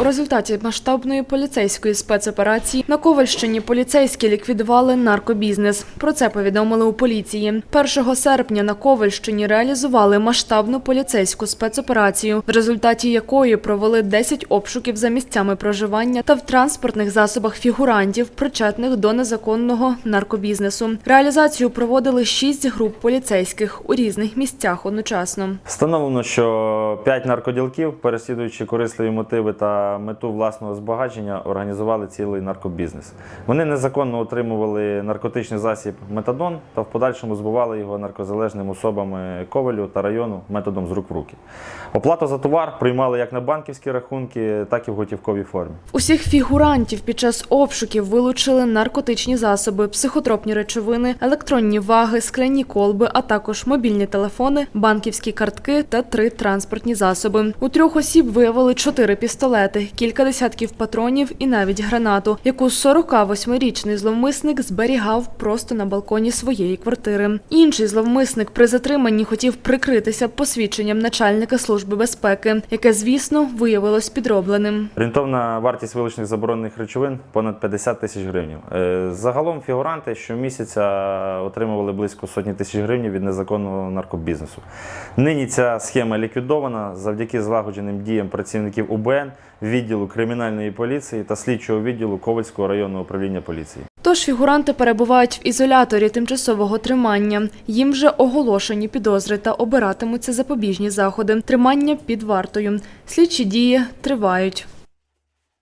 У результаті масштабної поліцейської спецоперації на Ковальщині поліцейські ліквідували наркобізнес. Про це повідомили у поліції. 1 серпня на Ковальщині реалізували масштабну поліцейську спецоперацію, в результаті якої провели 10 обшуків за місцями проживання та в транспортних засобах фігурантів, причетних до незаконного наркобізнесу. Реалізацію проводили 6 груп поліцейських у різних місцях одночасно. Встановлено, що п'ять наркоділків, переслідуючи корисливі мотиви та мету власного збагачення, організували цілий наркобізнес. Вони незаконно отримували наркотичний засіб метадон та в подальшому збували його наркозалежним особами Ковелю та району методом з рук в руки. Оплату за товар приймали як на банківські рахунки, так і в готівковій формі. Усіх фігурантів під час обшуків вилучили наркотичні засоби, психотропні речовини, електронні ваги, скляні колби, а також мобільні телефони, банківські картки та три транспортні засоби. У трьох осіб виявили чотири пістолети, кілька десятків патронів і навіть гранату, яку 48-річний зловмисник зберігав просто на балконі своєї квартири. Інший зловмисник при затриманні хотів прикритися посвідченням начальника служби безпеки, яке, звісно, виявилось підробленим. Орієнтовна вартість вилучених заборонених речовин понад 50 тисяч гривень. Е, Загалом фігуранти щомісяця отримували близько сотні тисяч гривень від незаконного наркобізнесу. Нині ця схема ліквідована завдяки злагодженим діям працівників УБН, відділу кримінальної поліції та слідчого відділу Ковальського районного управління поліції. Тож фігуранти перебувають в ізоляторі тимчасового тримання. Їм вже оголошені підозри та обиратимуться запобіжні заходи. Тримання під вартою. Слідчі дії тривають.